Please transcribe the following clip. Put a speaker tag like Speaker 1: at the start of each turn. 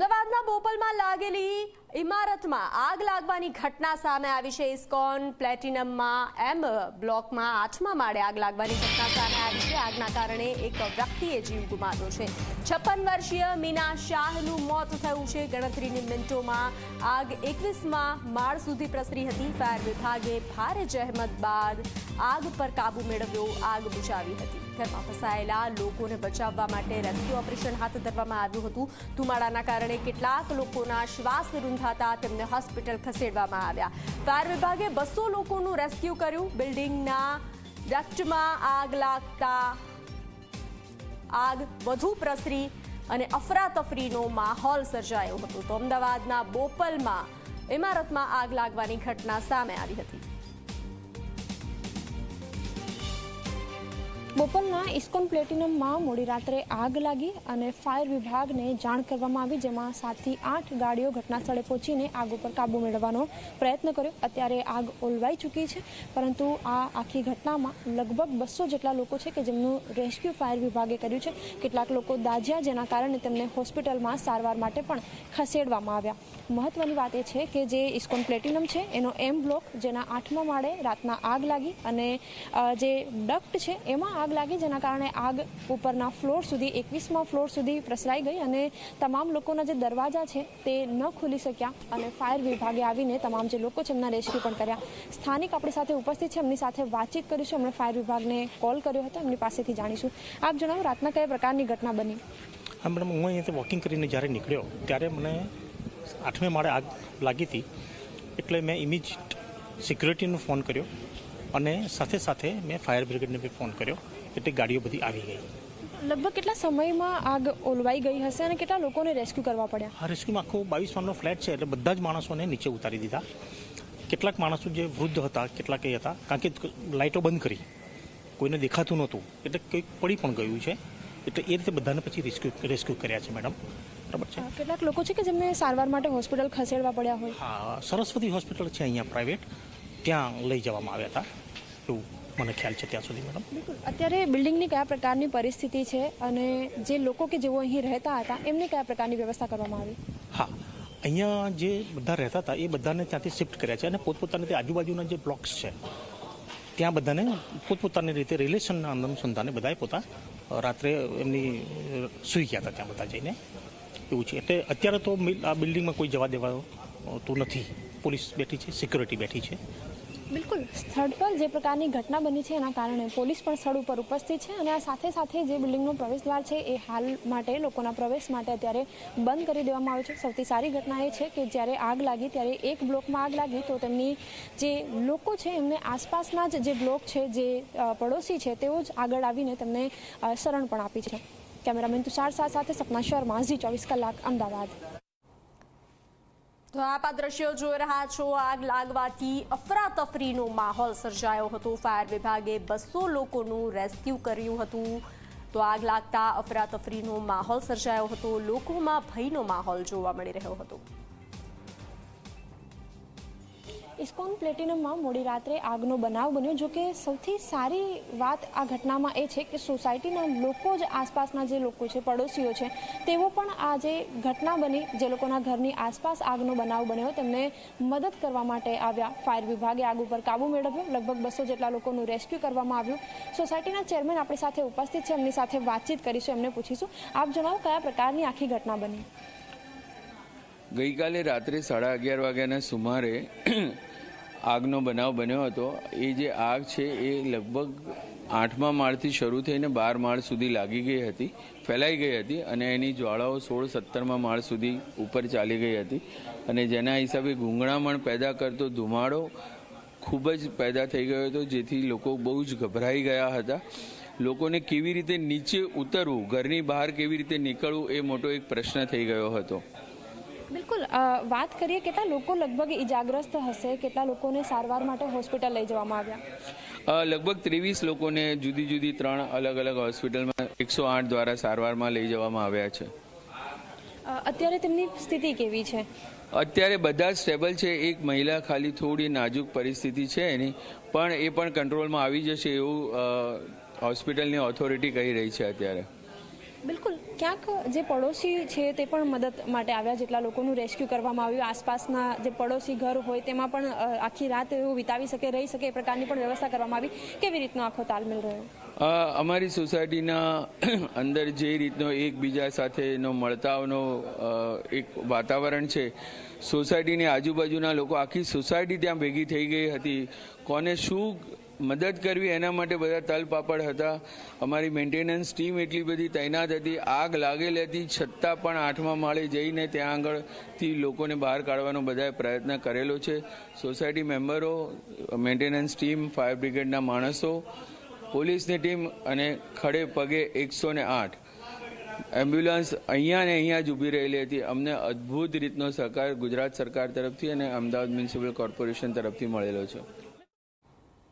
Speaker 1: અમદાવાદના બોપલમાં લાગેલી ઇમારતમાં આગ લાગવાની ઘટના સામે આવી છે. ઇસ્કોન પ્લેટિનમમાં એમ બ્લોકમાં આઠમા માળે આગ લાગવાની ઘટના સામે આવી છે. આગના કારણે એક વ્યક્તિએ જીવ ગુમાવ્યો છે. છપ્પન વર્ષીય મીના શાહનું મોત થયું છે. ગણતરીની મિનિટોમાં આગ એકવીસમાં માળ સુધી પ્રસરી હતી. ફાયર વિભાગે ભારે જહેમત બાદ આગ પર કાબુ મેળવ્યો. આગ બુઝાવી હતી. ઘરમાં ફસાયેલા લોકોને બચાવવા માટે રેસ્ક્યુ ઓપરેશન હાથ ધરવામાં આવ્યું હતું. ધુમાડાના કારણે કેટલાક લોકોના શ્વાસ રૂંધાતા તેમને હોસ્પિટલ ખસેડવામાં આવ્યા. ફાયર વિભાગે બસો લોકોનું રેસ્ક્યુ કર્યું. બિલ્ડિંગના ડક્ટમાં આગ લાગતા આગ વધુ પ્રસરી અને અફરાતફરીનો માહોલ સર્જાયો હતો. તો અમદાવાદના બોપલમાં ઇમારતમાં આગ લાગવાની ઘટના સામે આવી હતી.
Speaker 2: બોપલના ઇસ્કોન પ્લેટિનમમાં મોડી રાત્રે આગ લાગી અને ફાયર વિભાગને જાણ કરવામાં આવી, જેમાં સાતથી આઠ ગાડીઓ ઘટના સ્થળે પહોંચીને આગ ઉપર કાબુ મેળવવાનો પ્રયત્ન કર્યો. અત્યારે આગ ઓલવાઈ ચૂકી છે, પરંતુ આ આખી ઘટનામાં લગભગ બસો જેટલા લોકો છે કે જેમનું રેસ્ક્યુ ફાયર વિભાગે કર્યું છે. કેટલાક લોકો દાજ્યા જેના કારણે તેમને હોસ્પિટલમાં સારવાર માટે પણ ખસેડવામાં આવ્યા. મહત્વની વાત એ છે કે જે ઇસ્કોન પ્લેટિનમ છે, એનો એમ બ્લોક, જેના આઠમા માળે રાતના આગ લાગી અને જે ડક્ટ છે, એમાં આગ લાગી જેના કારણે આગ ઉપરના ફ્લોર સુધી, એકવીસમાં ફ્લોર સુધી પ્રસરાઈ ગઈ અને તમામ લોકોના જે દરવાજા છે તે ન ખુલી શક્યા અને ફાયર વિભાગે આવીને તમામ જે લોકો છે એમના રેસ્ક્યુ પણ કર્યા. સ્થાનિક આપણી સાથે ઉપસ્થિત છે, એમની સાથે વાતચીત કરીશું. એમણે ફાયર વિભાગને કોલ કર્યો હતો. એમની પાસેથી જાણીશું. આપ જણાવો, રાતના કયા પ્રકારની ઘટના બની?
Speaker 3: હા, મેડમ, હું અહીંયાથી વોકિંગ કરીને જ્યારે નીકળ્યો, ત્યારે મને આઠમે માળે આગ લાગી હતી. એટલે મેં ઇમિજ સિક્યુરિટીનો ફોન કર્યો. અને સાથે સાથે મેં ફાયર બ્રિગેડને બી ફોન કર્યો એટલે ગાડીઓ બધી આવી ગઈ.
Speaker 2: લગભગ કેટલા સમયમાં આગ ઓલવાઈ ગઈ હશે અને કેટલા લોકોને રેસ્ક્યુ કરવા પડ્યા?
Speaker 3: હા રેસ્ક્યુમાં આખો બાવીસ માળનો ફ્લેટ છે એટલે બધા જ માણસોને નીચે ઉતારી દીધા. કેટલાક માણસો જે વૃદ્ધ હતા કેટલાક એ હતા કારણ કે લાઇટો બંધ કરી. કોઈને દેખાતું નહોતું એટલે કંઈક પડી પણ ગયું છે. એટલે એ રીતે બધાને પછી રેસ્ક્યુ રેસ્ક્યુ કર્યા છે મેડમ. બરાબર છે?
Speaker 2: કેટલાક લોકો છે કે જેમને સારવાર માટે હોસ્પિટલ ખસેડવા પડ્યા હોય?
Speaker 3: હા સરસ્વતી હોસ્પિટલ છે અહીંયા પ્રાઇવેટ. ત્યાં લઈ જવામાં આવ્યા હતા? એવું મને ખ્યાલ છે ત્યાં સુધી મેડમ.
Speaker 2: અત્યારે બિલ્ડિંગની કયા પ્રકારની પરિસ્થિતિ છે અને જે લોકો કે જેઓ અહીં રહેતા હતા એમને કયા પ્રકારની વ્યવસ્થા કરવામાં આવી?
Speaker 3: હા અહીંયા જે બધા રહેતા હતા એ બધાને ત્યાંથી શિફ્ટ કર્યા છે અને પોતપોતાની તે આજુબાજુના જે બ્લોક્સ છે ત્યાં બધાને પોતપોતાની રીતે રિલેશનના અનુસંધાને બધાએ પોતા રાત્રે એમની સૂઈ ગયા હતા ત્યાં બધા જઈને. એવું છે. એટલે અત્યારે તો આ બિલ્ડિંગમાં કોઈ જવા દેવાતું નથી. પોલીસ બેઠી છે સિક્યુરિટી બેઠી છે.
Speaker 2: બિલકુલ. સ્થળ પર જે પ્રકારની ઘટના બની છે એના કારણે પોલીસ પણ સ્થળ ઉપર ઉપસ્થિત છે અને આ સાથે સાથે જે બિલ્ડિંગનો પ્રવેશદ્વાર છે એ હાલ માટે, લોકોના પ્રવેશ માટે અત્યારે બંધ કરી દેવામાં આવ્યો છે. સૌથી સારી ઘટના એ છે કે જ્યારે આગ લાગી, ત્યારે એક બ્લોકમાં આગ લાગી, તો તેમની જે લોકો છે એમને આસપાસના જ જે બ્લોક છે, જે પડોશી છે, તેઓ જ આગળ આવીને તેમને શરણ પણ આપી છે. કેમેરામેન તુષાર શાહ સાથે સપના શર્મા, ઝી ચોવીસ કલાક, અમદાવાદ.
Speaker 1: તો આપ આ દ્રશ્યો જોઈ રહ્યા છો. આગ લાગવાથી અફરાતફરીનો માહોલ સર્જાયો હતો. ફાયર વિભાગે બસો લોકોનું રેસ્ક્યુ કર્યું હતું. તો આગ લાગતા અફરાતફરીનો માહોલ સર્જાયો હતો. લોકોમાં ભયનો માહોલ જોવા મળી રહ્યો હતો.
Speaker 2: ઇસ્કોન પ્લેટિનમમાં મોડી રાત્રે આગનો બનાવ બન્યો, જો કે સૌથી સારી વાત આ ઘટનામાં એ છે કે સોસાયટીના લોકો જ આસપાસના જે લોકો છે, પડોશીઓ છે, તેઓ પણ આ જે ઘટના બની, જે લોકોના ઘરની આસપાસ આગનો બનાવ બન્યો, તેમને મદદ કરવા માટે આવ્યા. ફાયર વિભાગે આગ ઉપર કાબુ મેળવ્યો. લગભગ બસો જેટલા લોકોનું રેસ્ક્યુ કરવામાં આવ્યું. સોસાયટીના ચેરમેન આપણી સાથે ઉપસ્થિત છે. એમની સાથે વાતચીત કરીશું, એમને પૂછીશું. આપ જણાવો, કયા પ્રકારની આખી ઘટના બની?
Speaker 4: ગઈકાલે રાત્રે સાડા અગિયાર વાગ્યાના સુમારે આગનો બનાવ બન્યો હતો. એ જે આગ છે એ લગભગ આઠમા માળથી શરૂ થઈને બાર માળ સુધી લાગી ગઈ હતી, ફેલાઈ ગઈ હતી અને એની જ્વાળાઓ સોળ સત્તરમા માળ સુધી ઉપર ચાલી ગઈ હતી. અને જેના હિસાબે ગૂંગળામણ પેદા કરતો ધુમાડો ખૂબ જ પેદા થઈ ગયો હતો, જેથી લોકો બહુ જ ગભરાઈ ગયા હતા. લોકોને કેવી રીતે નીચે ઉતરવું, ઘરની બહાર કેવી રીતે નીકળવું એ મોટો એક પ્રશ્ન થઈ ગયો હતો.
Speaker 2: બિલકુલ વાત કરીએ કેટલા લોકો લગભગ ઇજાગ્રસ્ત હશે કેટલા લોકોને સારવાર માટે હોસ્પિટલ લઈ જવામાં આવ્યા?
Speaker 4: લગભગ ત્રેવીસ લોકોને જુદી જુદી ત્રણ અલગ અલગ હોસ્પિટલમાં એકસો આઠ દ્વારા સારવારમાં લઈ જવામાં આવ્યા છે.
Speaker 2: અત્યારે તેમની સ્થિતિ કેવી છે?
Speaker 4: અત્યારે બધા સ્ટેબલ છે એક મહિલા ખાલી થોડી નાજુક પરિસ્થિતિ છે એની પણ એ પણ કંટ્રોલમાં આવી જશે એવું હોસ્પિટલની ઓથોરિટી કહી રહી છે અત્યારે.
Speaker 2: બિલકુલ. ક્યાંક જે પડોશી છે તે પણ મદદ માટે આવ્યા જેટલા લોકોનું રેસ્ક્યુ કરવામાં આવ્યું. આસપાસના જે પડોશી ઘર હોય તેમાં પણ આખી રાત એવું વિતાવી શકે, રહી શકે એ પ્રકારની પણ વ્યવસ્થા કરવામાં આવી. કેવી રીતનો આખો તાલમેલ રહ્યો?
Speaker 4: અમારી સોસાયટીના અંદર જે રીતનો એકબીજા સાથેનો મળતાવનો એક વાતાવરણ છે, સોસાયટીની આજુબાજુના લોકો, આખી સોસાયટી ત્યાં ભેગી થઈ ગઈ હતી. કોને શું મદદ કરવી એના માટે બધા તલપાપડ હતા. અમારી મેન્ટેનન્સ ટીમ એટલી બધી તૈનાત હતી. આગ લાગેલી હતી છતાં પણ આઠમા માળે જઈને ત્યાં આગળથી લોકોને બહાર કાઢવાનો બધાએ પ્રયત્ન કરેલો છે. સોસાયટી મેમ્બરો, મેન્ટેનન્સ ટીમ, ફાયર બ્રિગેડના માણસો, પોલીસની ટીમ અને ખડે પગે એકસો ને આઠ. એમ્બ્યુલન્સ અહીંયા ને અહીંયા જ ઊભી રહેલી હતી. અમને અદ્ભુત રીતનો સહકાર ગુજરાત સરકાર તરફથી અને અમદાવાદ મ્યુનિસિપલ કોર્પોરેશન તરફથી મળેલો છે.